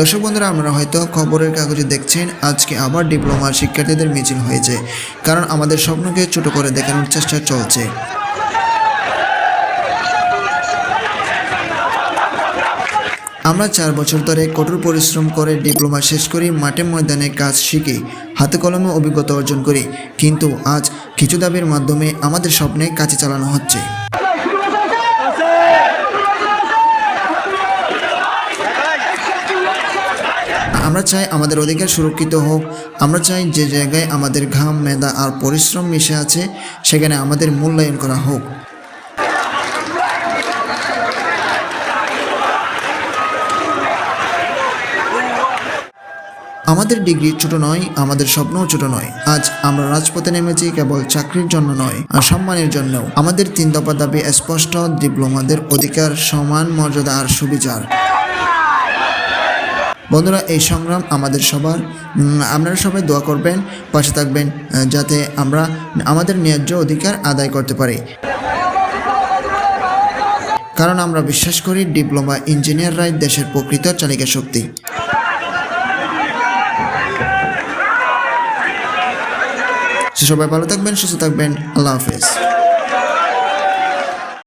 দর্শক বন্ধুরা, আপনারা হয়তো খবরের কাগজে দেখছেন, আজকে আবার ডিপ্লোমার শিক্ষার্থীদের মিছিল হয়েছে, কারণ আমাদের স্বপ্নকে ছোট করে দেখানোর চেষ্টা চলছে। আমরা চার বছর ধরে কঠোর পরিশ্রম করে ডিপ্লোমা শেষ করি, মাঠে ময়দানে কাজ শিখি, হাতে কলমে অভিজ্ঞতা অর্জন করি, কিন্তু আজ কিছু দাবির মাধ্যমে আমাদের স্বপ্নে কাজে চালানো হচ্ছে। আমরা চাই আমাদের অধিকার সুরক্ষিত হোক। আমরা চাই যে জায়গায় আমাদের ঘাম মেধা আর পরিশ্রম মিশে আছে, সেখানে আমাদের মূল্যায়ন করা হোক। আমাদের ডিগ্রি ছোট নয়, আমাদের স্বপ্নও ছোট নয়। আজ আমরা রাজপথে নেমেছি, কেবল চাকরির জন্য নয়, আর সম্মানের জন্যও। আমাদের তিন দফা দাবি স্পষ্ট, ডিপ্লোমাদের অধিকার, সমান মর্যাদা আর সুবিচার। বন্ধুরা, এই সংগ্রাম আমাদের সবার। আপনারা সবাই দোয়া করবেন, পাশে থাকবেন যাতে আমরা আমাদের ন্যায্য অধিকার আদায় করতে পারি। কারণ আমরা বিশ্বাস করি, ডিপ্লোমা ইঞ্জিনিয়াররাই দেশের প্রকৃত চালিকা শক্তি। সবাই ভালো থাকবেন, সুস্থ থাকবেন, আল্লাহ হাফেজ।